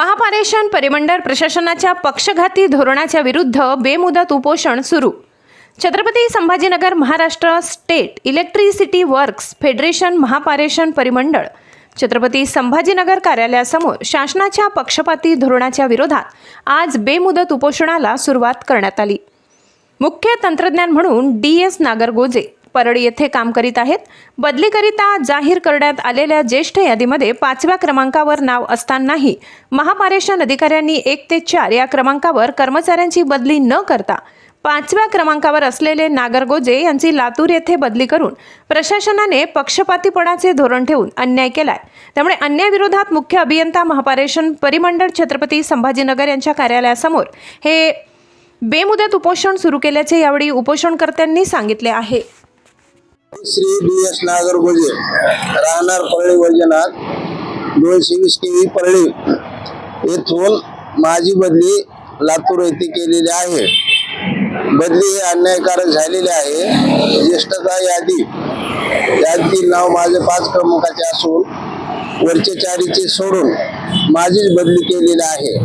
महापारेषण परिमंडळ प्रशासनाच्या पक्षघाती धोरणाच्या विरुद्ध बेमुदत उपोषण सुरू. Chhatrapati Sambhajinagar Maharashtra state electricity works federation Mahapareshan परिमंडळ छत्रपती संभाजीनगर कार्यालयासमोर शासनाच्या पक्षपाती धोरणाच्या विरोधात आज बेमुदत उपोषणाला सुरुवात करण्यात आली. मुख्य तंत्रज्ञान म्हणून डी एस नागरगोजे परळी येथे काम करीत आहेत. बदलीकरिता जाहीर करण्यात आलेल्या ज्येष्ठ यादीमध्ये पाचव्या क्रमांकावर नाव असतानाही महापारेषण अधिकाऱ्यांनी एक ते चार या क्रमांकावर कर्मचाऱ्यांची बदली न करता पाचव्या क्रमांकावर असलेले नागरगोजे यांची लातूर येथे बदली करून प्रशासनाने पक्षपातीपणाचे धोरण ठेवून अन्याय केलाय. त्यामुळे अन्यायाविरोधात मुख्य अभियंता महापारेषण परिमंडळ छत्रपती संभाजीनगर यांच्या कार्यालयासमोर हे बेमुदत उपोषण सुरू केल्याचे यावेळी उपोषणकर्त्यांनी सांगितले आहे. श्री डी एस नागरगोजे राहणार परळी वैजनाथ दोनशे वीस केवी परळी येथून माझी बदली लातूर येथे केलेली आहे. बदली ही अन्यायकारक झालेली आहे. ज्येष्ठता यादी यादीतील नाव माझे पाच क्रमांकाचे असून वरचे चारीचे सोडून माझीच बदली केलेली आहे.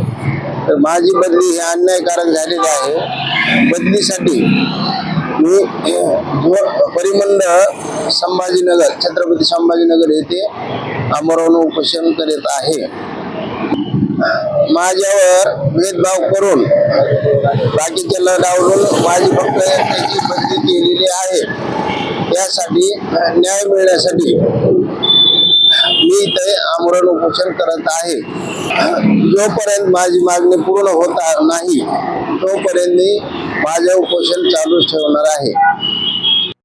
तर माझी बदली ही अन्यायकारक झालेली आहे. बदलीसाठी मी परिमंड परिमंडळ संभाजीनगर छत्रपती संभाजीनगर येथे आमरण उपोषण करीत आहे. माझ्यावर भेदभाव करून बाकीच्या लढावरून माझी फक्त त्याची बदली केलेली आहे. त्यासाठी न्याय मिळण्यासाठी उपोषण करत आहे. जोपर्यंत माझी मागणी पूर्ण होत नाही तोपर्यंत मी माझे उपोषण चालूच ठेवणार आहे.